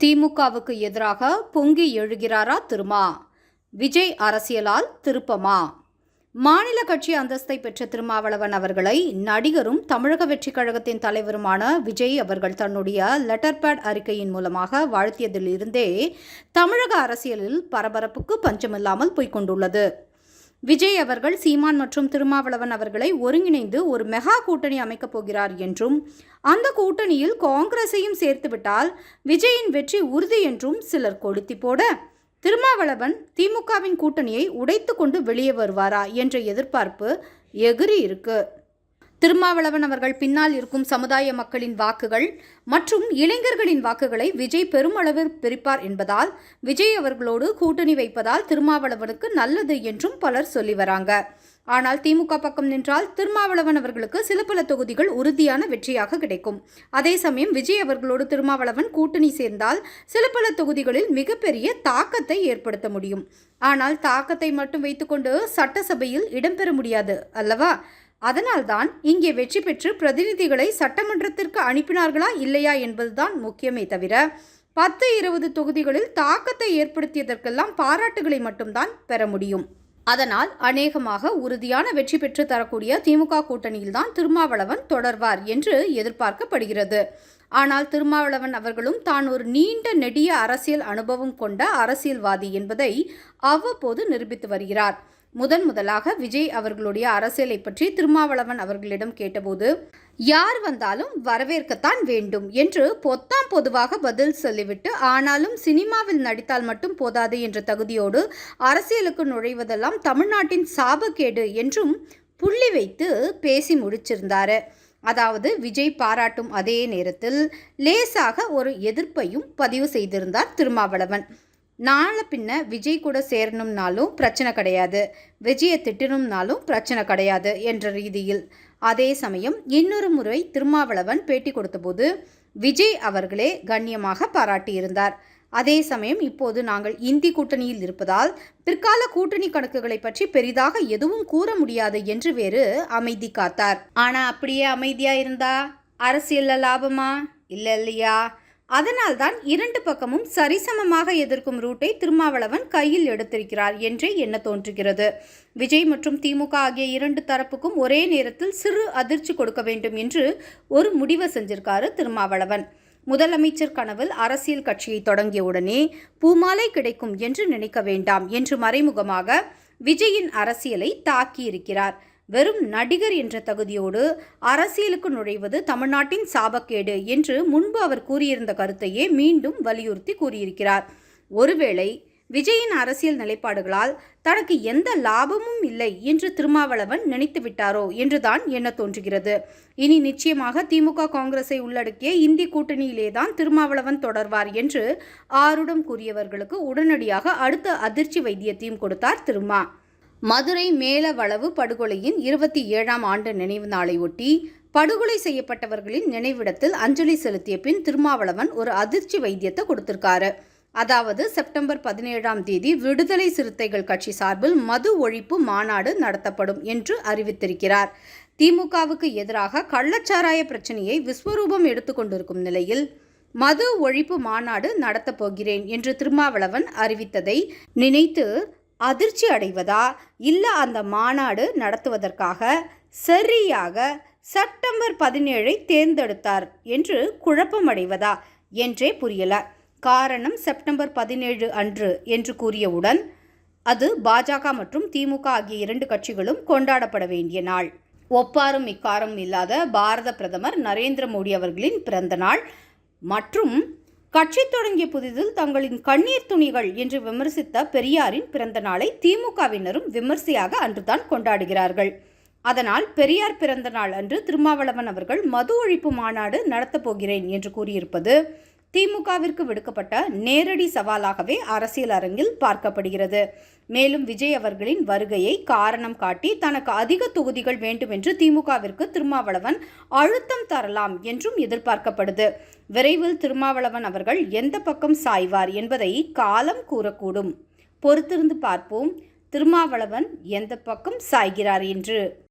திமுகவுக்கு எதிராக பொங்கி எழுகிறாரா திருமா? விஜய் அரசியலால் திருப்பமா? மாநில கட்சி அந்தஸ்தை பெற்ற திருமாவளவன் அவர்களை நடிகரும் தமிழக வெற்றிக் கழகத்தின் தலைவருமான விஜய் அவர்கள் தன்னுடைய லெட்டர் பேட் அறிக்கையின் மூலமாக வாழ்த்தியதிலிருந்தே தமிழக அரசியலில் பரபரப்புக்கு பஞ்சமில்லாமல் போய்க்கொண்டுள்ளது விஜய் அவர்கள் சீமான் மற்றும் திருமாவளவன் அவர்களை ஒருங்கிணைந்து ஒரு மெகா கூட்டணி அமைக்கப் போகிறார் என்றும் அந்த கூட்டணியில் காங்கிரஸையும் சேர்த்துவிட்டால் விஜயின் வெற்றி உறுதி என்றும் சிலர் கொளுத்தி போட திருமாவளவன் திமுகவின் கூட்டணியை உடைத்து கொண்டு வெளியே வருவாரா என்ற எதிர்பார்ப்பு எகிரி இருக்குது திருமாவளவன் அவர்கள் பின்னால் இருக்கும் சமுதாய மக்களின் வாக்குகள் மற்றும் இளைஞர்களின் வாக்குகளை விஜய் பெருமளவில் பிரிப்பார் என்பதால் விஜய் அவர்களோடு கூட்டணி வைப்பதால் திருமாவளவனுக்கு நல்லது என்றும் பலர் சொல்லி வராங்க. ஆனால் திமுக பக்கம் நின்றால் திருமாவளவன் அவர்களுக்கு சில பல தொகுதிகள் உறுதியான வெற்றியாக கிடைக்கும். அதே சமயம் விஜய் அவர்களோடு திருமாவளவன் கூட்டணி சேர்ந்தால் சில பல தொகுதிகளில் மிகப்பெரிய தாக்கத்தை ஏற்படுத்த முடியும். ஆனால் தாக்கத்தை மட்டும் வைத்துக்கொண்டு சட்டசபையில் இடம்பெற முடியாது அல்லவா? அதனால்தான் இங்கே வெற்றி பெற்று பிரதிநிதிகளை சட்டமன்றத்திற்கு அனுப்பினார்களா இல்லையா என்பதுதான் முக்கியமே தவிர பத்து இருபது தொகுதிகளில் தாக்கத்தை ஏற்படுத்தியதற்கெல்லாம் பாராட்டுகளை மட்டும்தான் பெற முடியும். அதனால் அநேகமாக உறுதியான வெற்றி பெற்று தரக்கூடிய திமுக கூட்டணியில்தான் திருமாவளவன் தொடர்வார் என்று எதிர்பார்க்கப்படுகிறது. ஆனால் திருமாவளவன் அவர்களும் தான் ஒரு நீண்ட நெடிய அரசியல் அனுபவம் கொண்ட அரசியல்வாதி என்பதை அவ்வப்போது நிரூபித்து வருகிறார். முதன் முதலாக விஜய் அவர்களுடைய அரசியலை பற்றி திருமாவளவன் அவர்களிடம் கேட்டபோது யார் வந்தாலும் வரவேற்கத்தான் வேண்டும் என்று பொத்தாம் பொதுவாக பதில் சொல்லிவிட்டு ஆனாலும் சினிமாவில் நடித்தால் மட்டும் போதாது என்ற தகுதியோடு அரசியலுக்கு நுழைவதெல்லாம் தமிழ்நாட்டின் சாபக்கேடு என்றும் புள்ளி வைத்து பேசி முடிச்சிருந்தாரு. அதாவது விஜய் பாராட்டும் அதே நேரத்தில் லேசாக ஒரு எதிர்ப்பையும் பதிவு செய்திருந்தார் திருமாவளவன். நாளை பின்ன விஜய் கூட சேரணும்னாலும் பிரச்சனை கிடையாது. விஜயை திட்டணும்னாலும் பிரச்சனை கிடையாது என்ற ரீதியில். அதே சமயம் இன்னொரு முறை திருமாவளவன் பேட்டி கொடுத்தபோது விஜய் அவர்களே கண்ணியமாக பாராட்டியிருந்தார் அதே சமயம் இப்போது நாங்கள் இந்தி கூட்டணியில் இருப்பதால் பிற்கால கூட்டணி கணக்குகளை பற்றி பெரிதாக எதுவும் கூற முடியாது என்று வேறு அமைதி காத்தார். ஆனா அப்படியே அமைதியா இருந்தா அரசியல்ல லாபமா? இல்ல இல்லையா? அதனால்தான் இரண்டு பக்கமும் சரிசமமாக எதிர்க்கும் ரூட்டை திருமாவளவன் கையில் எடுத்திருக்கிறார் என்றே எண்ண தோன்றுகிறது? விஜய் மற்றும் திமுக ஆகிய இரண்டு தரப்புக்கும் ஒரே நேரத்தில் சிறு அதிர்ச்சி கொடுக்க வேண்டும் என்று ஒரு முடிவை செஞ்சிருக்காரு திருமாவளவன். முதலமைச்சர் கனவில் அரசியல் கட்சியை தொடங்கியவுடனே பூமாலை கிடைக்கும் என்று நினைக்க வேண்டாம் என்று மறைமுகமாக விஜயின் அரசியலை தாக்கியிருக்கிறார். வெறும் நடிகர் என்ற தகுதியோடு அரசியலுக்கு நுழைவது தமிழ்நாட்டின் சாபக்கேடு என்று முன்பு அவர் கூறியிருந்த கருத்தையே மீண்டும் வலியுறுத்தி கூறியிருக்கிறார். ஒருவேளை விஜயின் அரசியல் நிலைப்பாடுகளால் தனக்கு எந்த லாபமும் இல்லை என்று திருமாவளவன் நினைத்து விட்டாரோ என்றுதான் எண்ண தோன்றுகிறது. இனி நிச்சயமாக திமுக காங்கிரஸை உள்ளடக்கிய இந்தி கூட்டணியிலேதான் திருமாவளவன் தொடர்வார் என்று ஆருடம் கூறியவர்களுக்கு உடனடியாக அடுத்த அதிர்ச்சி வைத்தியத்தையும் கொடுத்தார் திருமா. மதுரை மேலவளவு படுகொலையின் இருபத்தி ஏழாம் ஆண்டு நினைவு நாளையொட்டி படுகொலை செய்யப்பட்டவர்களின் நினைவிடத்தில் அஞ்சலி செலுத்திய பின் திருமாவளவன் ஒரு அதிர்ச்சி வைத்தியத்தை கொடுத்திருக்காரு. அதாவது செப்டம்பர் பதினேழாம் தேதி விடுதலை சிறுத்தைகள் கட்சி சார்பில் மது ஒழிப்பு மாநாடு நடத்தப்படும் என்று அறிவித்திருக்கிறார். திமுகவுக்கு எதிராக கள்ளச்சாராய பிரச்சனையை விஸ்வரூபம் எடுத்துக்கொண்டிருக்கும் நிலையில் மது ஒழிப்பு மாநாடு நடத்தப் போகிறேன் என்று திருமாவளவன் அறிவித்ததை நினைத்து அதிர்ச்சி அடைவதா இல்லை அந்த மாநாடு நடத்துவதற்காக சரியாக செப்டம்பர் பதினேழை தேர்ந்தெடுத்தார் என்று குழப்பமடைவதா என்றே புரியல. காரணம் செப்டம்பர் பதினேழு அன்று என்று கூறியவுடன் அது பாஜக மற்றும் திமுக ஆகிய இரண்டு கட்சிகளும் கொண்டாடப்பட வேண்டிய நாள். ஒப்பாரும் இக்காரும் இல்லாத பாரத பிரதமர் நரேந்திர மோடி அவர்களின் பிறந்த நாள் மற்றும் கட்சி தொடங்கிய புதிதில் தங்களின் கண்ணீர் துணிகள் என்று விமர்சித்த பெரியாரின் பிறந்த நாளை திமுகவினரும் விமர்சையாக அன்றுதான் கொண்டாடுகிறார்கள். அதனால் பெரியார் பிறந்த நாள் அன்று திருமாவளவன் அவர்கள் மது ஒழிப்பு மாநாடு நடத்தப் போகிறேன் என்று கூறியிருப்பது திமுகவிற்கு விடுக்கப்பட்ட நேரடி சவாலாகவே அரசியல் அரங்கில் பார்க்கப்படுகிறது. மேலும் விஜய் அவர்களின் வருகையை காரணம் காட்டி தனக்கு அதிக தொகுதிகள் வேண்டும் என்று திமுகவிற்கு திருமாவளவன் அழுத்தம் தரலாம் என்றும் எதிர்பார்க்கப்படுது. விரைவில் திருமாவளவன் அவர்கள் எந்த பக்கம் சாய்வார் என்பதை காலம் கூறக்கூடும். பொறுத்திருந்து பார்ப்போம். திருமாவளவன் எந்த பக்கம் சாய்கிறார் என்று.